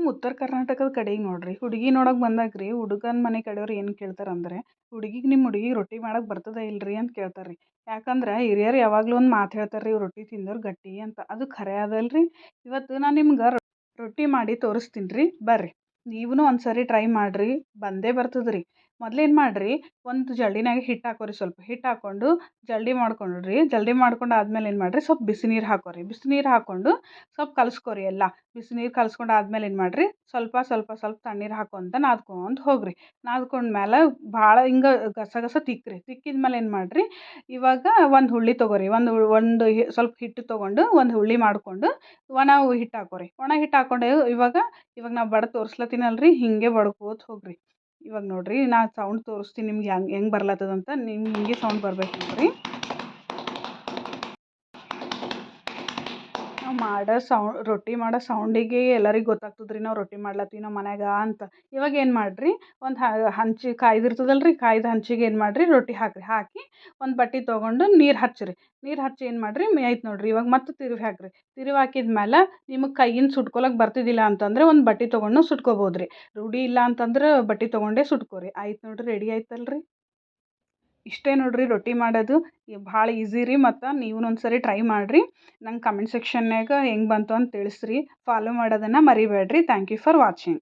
ನಮ್ಮ ಉತ್ತರ ಕರ್ನಾಟಕದ ಕಡೆಗೆ ನೋಡಿರಿ. ಹುಡುಗಿ ನೋಡೋಕೆ ಬಂದಾಗ ರೀ ಹುಡುಗನ ಮನೆ ಕಡೆಯವ್ರು ಏನು ಕೇಳ್ತಾರೆ ಅಂದರೆ ಹುಡುಗಿಗೆ ನಿಮ್ಮ ಹುಡುಗಿಗೆ ರೊಟ್ಟಿ ಮಾಡೋಕೆ ಬರ್ತದೆ ಇಲ್ರಿ? ಅಂತ ಕೇಳ್ತಾರೆ ರೀ ಯಾಕಂದ್ರೆ ಹಿರಿಯರು ಯಾವಾಗಲೂ ಒಂದು ಮಾತು ಹೇಳ್ತಾರೆ ರೀ ರೊಟ್ಟಿ ತಿಂದವ್ರು ಗಟ್ಟಿ ಅಂತ. ಅದು ಖರೆ ಅದಲ್ರಿ. ಇವತ್ತು ನಾನು ನಿಮ್ಗೆ ರೊಟ್ಟಿ ಮಾಡಿ ತೋರಿಸ್ತೀನಿ ರೀ. ಬರ್ರಿ. ನೀವೂ ಒಂದು ಸರಿ ಟ್ರೈ ಮಾಡಿರಿ. ಬಂದೇ ಬರ್ತದೆ ರೀ ಮೊದ್ಲೇನು ಮಾಡಿರಿ, ಒಂದು ಜಲ್ಡಿನಾಗ ಹಿಟ್ಟು ಹಾಕೋರಿ ಸ್ವಲ್ಪ. ಹಿಟ್ಟು ಹಾಕ್ಕೊಂಡು ಜಲ್ಡಿ ಮಾಡ್ಕೊಂಡ್ರಿ. ಜಲ್ಡಿ ಮಾಡ್ಕೊಂಡು ಆದ್ಮೇಲೆ ಏನು ಮಾಡಿರಿ, ಸ್ವಲ್ಪ ಬಿಸಿ ನೀರು ಹಾಕೋರಿ. ಬಿಸಿ ನೀರು ಹಾಕ್ಕೊಂಡು ಸ್ವಲ್ಪ ಕಲಸ್ಕೊರಿ ಎಲ್ಲ. ಬಿಸಿ ನೀರು ಕಲಸ್ಕೊಂಡು ಆದ್ಮೇಲೆ ಏನು ಮಾಡಿರಿ, ಸ್ವಲ್ಪ ಸ್ವಲ್ಪ ಸ್ವಲ್ಪ ತಣ್ಣೀರು ಹಾಕೊಂತ ನಾದ್ಕೊಂತ ಹೋಗಿರಿ. ನಾದ್ಕೊಂಡ್ಮೇಲೆ ಭಾಳ ಹಿಂಗೆ ಗಸ ಗಸ ತಿಕ್ಕಿರಿ ತಿಕ್ಕಿದ ಮೇಲೆ ಏನು ಮಾಡಿರಿ, ಇವಾಗ ಒಂದು ಹುಳ್ಳಿ ತೊಗೋರಿ. ಒಂದು ಒಂದು ಸ್ವಲ್ಪ ಹಿಟ್ಟು ತೊಗೊಂಡು ಒಂದು ಹುಳ್ಳಿ ಮಾಡಿಕೊಂಡು ಒಣ ಹಿಟ್ಟು ಹಾಕೋರಿ. ಒಣ ಹಿಟ್ಟು ಹಾಕ್ಕೊಂಡು ಇವಾಗ ಇವಾಗ ನಾವು ಬಡ ತೋರಿಸ್ಲತ್ತೀನಲ್ರಿ, ಹೀಗೆ ಬಡ್ಕೋತ ಹೋಗಿರಿ. ಇವಾಗ ನೋಡಿರಿ ನಾ ಸೌಂಡ್ ತೋರಿಸ್ತೀನಿ ನಿಮ್ಗೆ ಹೆಂಗೆ ಹೆಂಗೆ ಬರ್ಲತ್ತದಂತ ನಿಮ್ಗೆ ಹಿಂಗೆ ಸೌಂಡ್ ಬರ್ಬೇಕು ನೋಡಿರಿ. ನಾವು ಮಾಡೋ ಸೌ ರೊಟ್ಟಿ ಮಾಡೋ ಸೌಂಡಿಗೆ ಎಲ್ಲರಿಗೆ ಗೊತ್ತಾಗ್ತದೆ ರೀ ನಾವು ರೊಟ್ಟಿ ಮಾಡ್ಲತ್ತೀವಿ ನಮ್ಮ ಮನ್ಯಾಗ ಅಂತ. ಇವಾಗ ಏನು ಮಾಡಿರಿ, ಒಂದು ಹಂಚಿ ಕಾಯ್ದಿರ್ತದಲ್ಲ ರೀ ಕಾಯ್ದ ಹಂಚಿಗೆ ಏನು ಮಾಡಿರಿ, ರೊಟ್ಟಿ ಹಾಕಿರಿ. ಹಾಕಿ ಒಂದು ಬಟ್ಟೆ ತೊಗೊಂಡು ನೀರು ಹಚ್ಚಿರಿ. ನೀರು ಹಚ್ಚಿ ಏನು ಮಾಡಿರಿ ಆಯ್ತು ನೋಡಿರಿ, ಇವಾಗ ಮತ್ತೆ ತಿರುವಿ ಹಾಕಿರಿ. ತಿರುವಿ ಹಾಕಿದ ಮೇಲೆ ನಿಮಗೆ ಕೈಯಿಂದ ಸುಟ್ಕೊಳಕ್ಕೆ ಬರ್ತಿದ್ದಿಲ್ಲ ಅಂತಂದರೆ ಒಂದು ಬಟ್ಟೆ ತೊಗೊಂಡು ಸುಟ್ಕೋಬೋದು ರೀ ರೂಢಿ ಇಲ್ಲ ಅಂತಂದ್ರೆ ಬಟ್ಟೆ ತೊಗೊಂಡೇ ಸುಟ್ಕೋರಿ. ಆಯ್ತು ನೋಡಿರಿ, ರೆಡಿ ಆಯ್ತಲ್ರಿ? ಇಷ್ಟೇ ನೋಡಿರಿ ರೊಟ್ಟಿ ಮಾಡೋದು. ಭಾಳ ಈಸಿ ರೀ ಮತ್ತು ನೀವು ಒಂದು ಸರಿ ಟ್ರೈ ಮಾಡಿರಿ. ನಂಗೆ ಕಮೆಂಟ್ ಸೆಕ್ಷನ್ಯಾಗ ಹೆಂಗೆ ಬಂತು ಅಂತ ತಿಳಿಸ್ರಿ. ಫಾಲೋ ಮಾಡೋದನ್ನು ಮರಿಬೇಡ್ರಿ. Thank you for watching